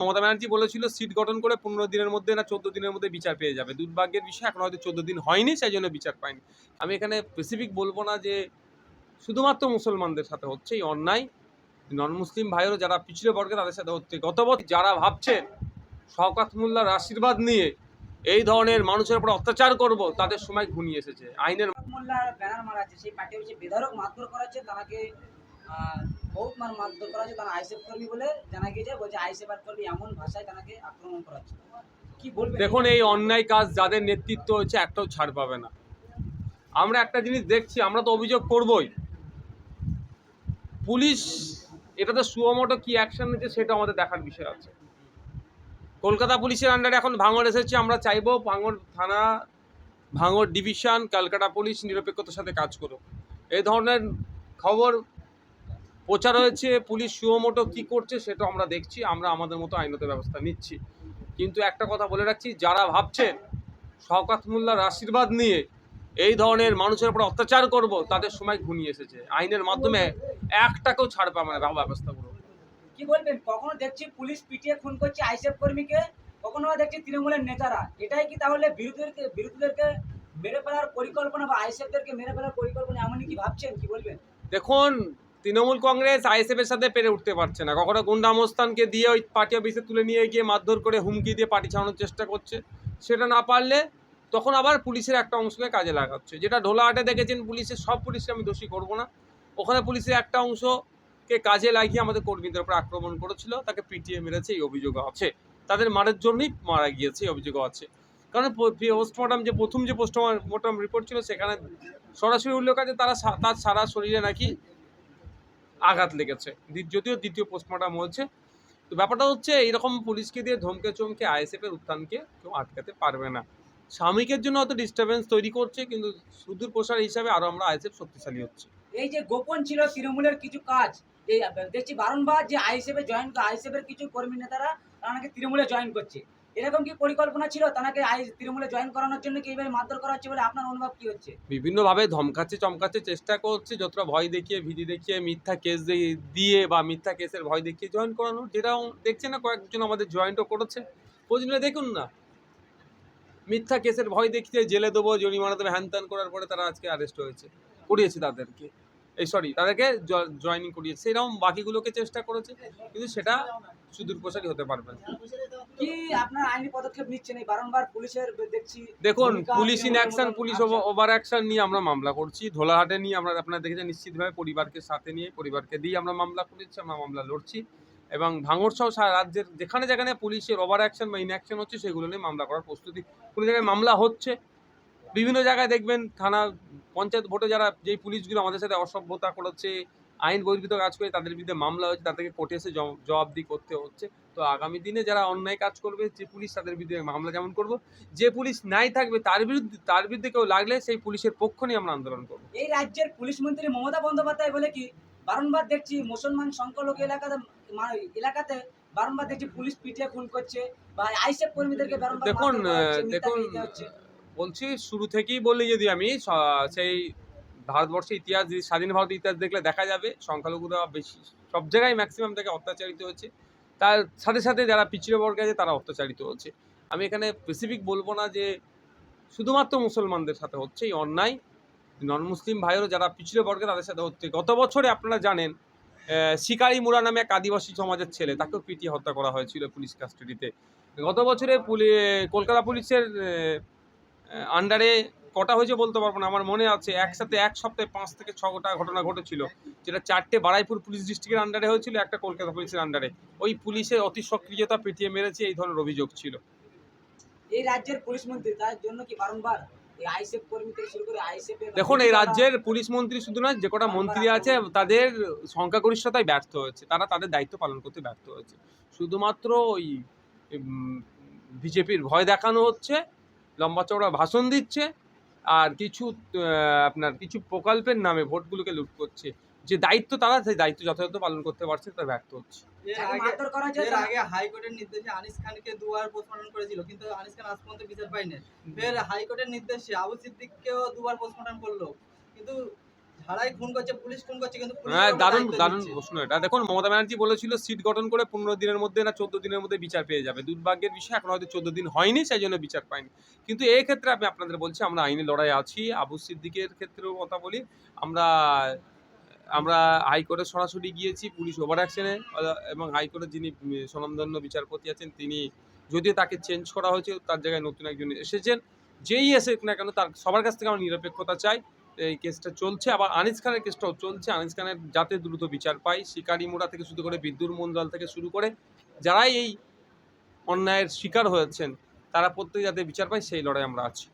মমতা ব্যানার্জি বলেছিল, সিট গঠন করে পনেরো দিনের মধ্যে না চোদ্দ দিনের মধ্যে বিচার পেয়ে যাবে। দুর্ভাগ্যের বিষয়, এখন হয়তো চোদ্দ দিন হয়নি, সেই জন্য বিচার পায়নি। আমি এখানে স্পেসিফিক বলব না যে শুধুমাত্র মুসলমানদের সাথে হচ্ছে এই অন্যায়। নন মুসলিম ভাইয়েরও যারা পিছড়ে বর্গে তাদের সাথে হচ্ছে গত বছর যারা ভাবছেন শওকাত মোল্লার আশীর্বাদ নিয়ে এই ধরনের মানুষের উপর অত্যাচার করব, তাদের সময় ঘনিয়ে এসেছে। আইনের মোল্লার ব্যানার মারা সেই পার্টি বেধরক মারধর করা হচ্ছে, তাকে বহুত মার মারধর করা হচ্ছে তারা আইসেফ কর্মী বলে জানা গিয়েছে, বলছে আইসেফ কর্মী এমন ভাষায় তাকে আক্রমণ করা হচ্ছে। কি বলবেন? দেখুন, এই অন্যায় কাজ যাদের নেতৃত্ব হচ্ছে একটাও ছাড় পাবে না। আমরা একটা জিনিস দেখছি, আমরা তো অভিযোগ করবই। পুলিশ, এটাতে সুয়মোটো কি অ্যাকশন নিচ্ছে সেটা আমাদের দেখার বিষয় আছে। কলকাতা পুলিশের আন্ডারে এখন ভাঙড় এসেছে, আমরা চাইব ভাঙড় থানা, ভাঙড় ডিভিশন কলকাতা পুলিশ নিরপেক্ষতার সাথে কাজ করুক। এই ধরনের খবর প্রচার হয়েছে পুলিশ সুয়মোটো কি করছে সেটা আমরা দেখছি আমরা আমাদের মতো আইনত ব্যবস্থা নিচ্ছি। কিন্তু একটা কথা বলে রাখছি যারা ভাবছেন শওকাত মোল্লার আশীর্বাদ নিয়ে এই ধরনের মানুষের উপর অত্যাচার করব তাদের সময় ঘনিয়ে এসেছে। আইনের মাধ্যমে একটাকেও ছাড় পাবে না ব্যবস্থাগুলো। কি বলবেন? কখনো দেখছি পুলিশ পিটিয়ে খুন করছে আইসেফ কর্মীকে কখনো দেখছি তৃণমূলের নেতারা। এটাই কি তাহলে বিরোধীদেরকে বিরোধীদেরকে মেরে ফেলার পরিকল্পনা বা আইসেফদেরকে মেরে ফেলার পরিকল্পনা এমনই কি ভাবছেন? কি বলবেন? দেখুন তৃণমূল কংগ্রেস আইএসএফের সাথে পেরে উঠতে পারছে না। কখনো গুন্ডামস্তানকে দিয়ে ওই পার্টি অফিসে তুলে নিয়ে গিয়ে মারধর করে হুমকি দিয়ে পার্টি ছাড়ানোর চেষ্টা করছে, সেটা না পারলে তখন আবার পুলিশের একটা অংশকে কাজে লাগাচ্ছে। যেটা ঢোলাহাটে দেখেছেন পুলিশের, সব পুলিশকে আমি দোষী করব না। ওখানে পুলিশের একটা অংশকে কাজে লাগিয়ে আমাদের কর্মীদের উপর আক্রমণ করেছিল, তাকে পিটিয়ে মেরেছে, এই অভিযোগ আছে। তাদের মারের জন্যই মারা গিয়েছে, এই অভিযোগ আছে। কারণ পোস্টমর্টম যে প্রথম যে পোস্টমর্টম রিপোর্ট ছিল, সেখানে সরাসরি উল্লেখ আছে তারা তার সারা শরীরে নাকি আঘাত লেগেছে। যদিও দ্বিতীয় পোস্টমর্টম হয়েছে। তো ব্যাপারটা হচ্ছে এরকম পুলিশকে দিয়ে ধমকে চমকে আইএসএফ এর উত্থানকে কেউ আটকাতে পারবে না। স্বামীকের জন্য অত ডিস্টারবেন্স তৈরি করছে, কিন্তু সুদূর প্রসার হিসাবে আরও আমরা আইএসএফ শক্তিশালী হচ্ছে। এই যে গোপন ছিল তৃণমূলের কিছু কাজ দেখছি বারংবার যে আইসেফে জয়েন আইসেফের কিছু কর্মী নেতারা, তারা নাকি তৃণমূলে জয়েন করছে। এরকম কি পরিকল্পনা ছিল? তাকে আই তৃণমূলে জয়েন করানোর জন্য কি এইভাবে মারধর করা হচ্ছে বলে আপনার অনুভব কি হচ্ছে? বিভিন্নভাবে ধমকাচ্ছে, চমকাচ্ছে, চেষ্টা করছে, যতটা ভয় দেখিয়ে, ভীতি দেখিয়ে, মিথ্যা কেস দিয়ে- বা মিথ্যা কেসের ভয় দেখিয়ে জয়েন করানো, যেটাও দেখছে না, কয়েকজন আমাদের জয়েন্টও করেছে। প্রয়োজনে দেখুন না। মিথ্যা কেসের ভয় দেখিয়ে জেলে দেবো, জরিমানা দেবে হ্যান করার পরে তারা আজকে অ্যারেস্ট হয়েছে। করিয়েছে তাদেরকে। এই সরি তাদেরকে জয়েনিং করিয়েছে। এরকম বাকিগুলোকে চেষ্টা করেছে কিন্তু সেটা সুদূর প্রসারী হতে পারবে কি আপনার আইনি পদক্ষেপ নিচ্ছেন? এই বারংবার পুলিশের দেখছি দেখুন পুলিশ ইন অ্যাকশন পুলিশ আচ্ছা। ওভার অ্যাকশন নিয়ে আমরা মামলা করছি। ধোলাহাটে নিয়ে আমরা আপনারা দেখেছেন নিশ্চিতভাবে পরিবারকে সাথে নিয়ে পরিবারকে দিয়ে আমরা মামলা করেছি আমরা মামলা লড়ছি। এবং ভাঙড় সহ সারা রাজ্যের যেখানে যেখানে পুলিশের ওভার অ্যাকশন বা ইন অ্যাকশন হচ্ছে সেগুলো নিয়ে মামলা করার প্রস্তুতি কোনো জায়গায় মামলা হচ্ছে। বিভিন্ন জায়গায় দেখবেন থানা পঞ্চায়েত ভোটে যারা যেই পুলিশগুলো আমাদের সাথে অসভ্যতা করেছে আইন বহির্ভূত কাজ করে তাদের বিরুদ্ধে মামলা হয়েছে তাদেরকে কোর্টে এসে জব- জবাবদিহি করতে হচ্ছে তো আগামী দিনে যারা অন্যায় কাজ করবে যে পুলিশ তাদের বিরুদ্ধে মামলা যেমন করব যে পুলিশ নাই থাকবে তার বিরুদ্ধে তার বিরুদ্ধে কেউ লাগলে সেই পুলিশের পক্ষ নিয়ে আমরা আন্দোলন করব এই রাজ্যের পুলিশ মন্ত্রী মমতা বন্দ্যোপাধ্যায় বলে কি বারংবার দেখছি মুসলমান সংখ্যালঘু এলাকাতে এলাকাতে বারংবার দেখছি পুলিশ পিটিয়ে খুন করছে বা আইসেফ কর্মীদেরকে বারংবার দেখুন, দেখুন। বলছি, শুরু থেকেই বলি যদি আমি সেই ভারতবর্ষের ইতিহাস, যদি স্বাধীন ভারতের ইতিহাস দেখলে দেখা যাবে, সংখ্যালঘুরা বেশি, সব জায়গায় ম্যাক্সিমাম থেকে অত্যাচারিত হচ্ছে তার সাথে সাথে যারা পিছিয়ে বর্গে আছে, তারা অত্যাচারিত হচ্ছে। আমি এখানে স্পেসিফিক বলব না যে, শুধুমাত্র মুসলমানদের সাথে হচ্ছে, এই অন্যায়। নন মুসলিম ভাইয়েরও যারা পিছিয়ে বর্গে, তাদের সাথে হচ্ছে। গত বছরে আপনারা জানেন শিকারি মুরা নামে এক আদিবাসী সমাজের ছেলে, তাকেও পিটিয়ে হত্যা করা হয়েছিল পুলিশ কাস্টাডিতে গত বছরে পুলি, কলকাতা পুলিশের আন্ডারে কটা হয়েছে বলতে পারব না আমার মনে আছে একসাথে এক সপ্তাহে পাঁচ থেকে ছটা ঘটনা ঘটেছিল। যেটা চারটে বারাইপুর পুলিশ ডিস্ট্রিক্টের আন্ডারে হয়েছিল একটা কলকাতা পুলিশের আন্ডারে ওই পুলিশের অতি সক্রিয়তা পিটিয়ে মেরেছে এই ধরনের অভিযোগ ছিল। এই রাজ্যের পুলিশ মন্ত্রী তার জন্য কি বারংবার দেখুন এই রাজ্যের পুলিশ মন্ত্রী শুধু নয় যে কটা মন্ত্রী আছে তাদের সংখ্যাগরিষ্ঠতায় ব্যর্থ হয়েছে। তারা তাদের দায়িত্ব পালন করতে ব্যর্থ হয়েছে। শুধুমাত্র ওই বিজেপির ভয় দেখানো হচ্ছে লম্বা চওড়া ভাষণ দিচ্ছে আর কিছু আপনার কিছু প্রকল্পের নামে ভোটগুলোকে লুট করছে। যে দায়িত্ব তারা সেই দায়িত্ব যথাযথ পালন করতে পারছে তা ব্যর্থ হচ্ছে। এর আগে হাইকোর্টের নির্দেশে আনিস খানকে দুবার পোস্টমর্টম করেছিল কিন্তু আনিস খান আজ পর্যন্ত বিচার পায়নি। ফের হাইকোর্টের নির্দেশে আবু সিদ্দিককেও দুবার পোস্টমর্টম করল। কিন্তু ধারাই খুন করছে পুলিশ খুন করছে কিন্তু পুলিশ হ্যাঁ দারুণ দারুণ প্রশ্ন এটা। দেখুন মমতা ব্যানার্জি বলেছিল সিট গঠন করে পনেরো দিনের মধ্যে না চোদ্দ দিনের মধ্যে বিচার পেয়ে যাবে। দুর্ভাগ্যের বিষয় এখন হয়তো চোদ্দ দিন হয়নি সেই জন্য বিচার পায়নি। কিন্তু এই ক্ষেত্রে আমি আপনাদের বলছি আমরা আইনি লড়াই আছি। আবু সিদ্দিকের ক্ষেত্রেও কথা বলি। আমরা আমরা হাইকোর্টে সরাসরি গিয়েছি পুলিশ ওভার অ্যাকশনে এবং হাইকোর্টের যিনি স্বনামধন্য বিচারপতি আছেন তিনি যদিও তাকে চেঞ্জ করা হয়েছে তার জায়গায় নতুন একজন এসেছেন। যেই এসে না কেন তার সবার কাছ থেকে আমরা নিরপেক্ষতা চাই। এই কেসটা চলছে। আবার আনিস খানের কেসটাও চলছে। আনিস খানের যাতে দ্রুত বিচার পায়, শিকারি মোড়া থেকে শুরু করে বিদ্যুৎ মন্ডল থেকে শুরু করে যারাই এই অন্যায়ের শিকার হয়েছেন, তারা প্রত্যেকে যাতে বিচার পায়, সেই লড়াই আমরা আছি।